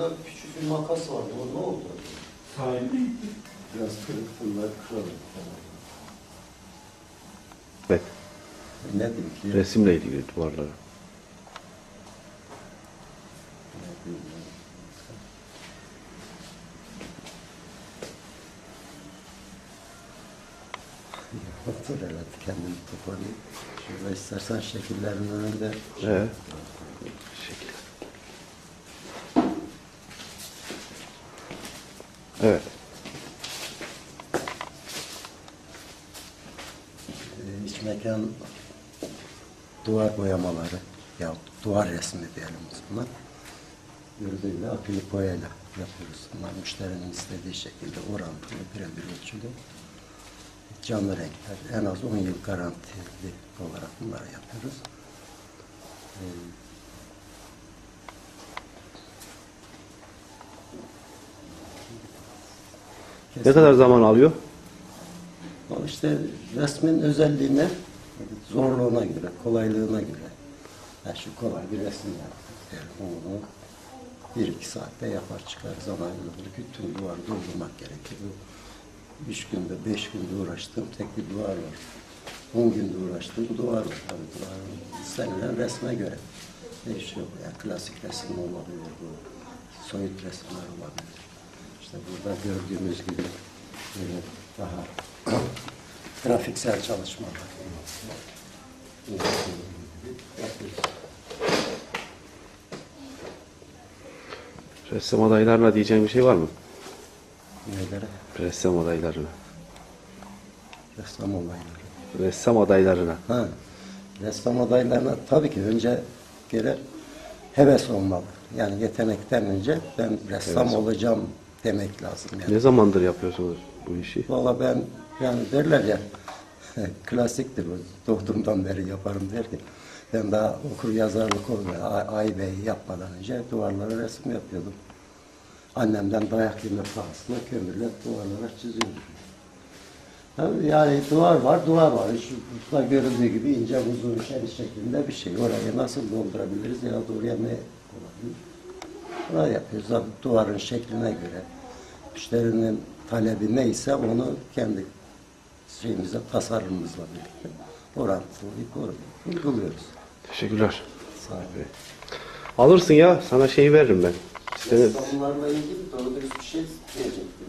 Yanında küçük bir makas vardı. O ne oldu? Sahibi Biraz kırık bunlar kıralım. Evet. Ne ki? Resimle ilgili duvarları. Otur hele kendini toparlayıp. Şurada istersen şekillerin önünde. Evet. Evet. Ee, iç mekan duvar boyamaları ya duvar resmi diyelim biz buna. Gördüğüyle akrilik boyayla yapıyoruz. Bunlar müşterinin istediği şekilde orantılı birebir ölçülü. Canlı renkler. En az 10 yıl garantili olarak bunları yapıyoruz. Ee, Ne kadar zaman alıyor? O işte resmin özelliğine, zorluğuna göre, kolaylığına göre. Ya şu kolay bir resim yaptık. Onu bir iki saatte yapar çıkarız ama bütün duvar doldurmak gerekir. Bu Üç günde, beş günde uğraştığım tek bir duvar var. On günde uğraştığım duvar var. Tabii duvarın istenilen resme göre değişiyor. Yani klasik resim olabilir bu. Soyut resimler olabilir. İşte burada gördüğümüz gibi böyle daha grafiksel çalışmalar. Ressam adaylarına diyeceğim bir şey var mı? Nelere? Ressam adaylarına. Ressam olayları. Ressam adaylarına. Ha, ressam adaylarına tabii ki önce göre heves olmalı. Yani yetenekten önce ben ressam Heves. olacağım demek lazım. Yani. Ne zamandır yapıyorsunuz bu işi? Valla ben yani derler ya klasiktir o. Doğduğumdan beri yaparım der ki. Ben daha okur yazarlık olmuyor. Ay, Bey yapmadan önce duvarlara resim yapıyordum. Annemden dayak yeme pahasına kömürle duvarlara çiziyordum. Yani duvar var, duvar var. Şu burada görüldüğü gibi ince uzun şerit şeklinde bir şey. Orayı nasıl doldurabiliriz ya da oraya ne olabilir? Bunu yapıyoruz. Duvarın şekline göre, müşterinin talebi neyse onu kendi şeyimizle, tasarımımızla birlikte orantılı uyguluyoruz. Teşekkürler. Sağ olun. Alırsın ya. Sana şeyi veririm ben. Seni, Ressamlarla ilgili doğru dürüst bir şey diyecektim.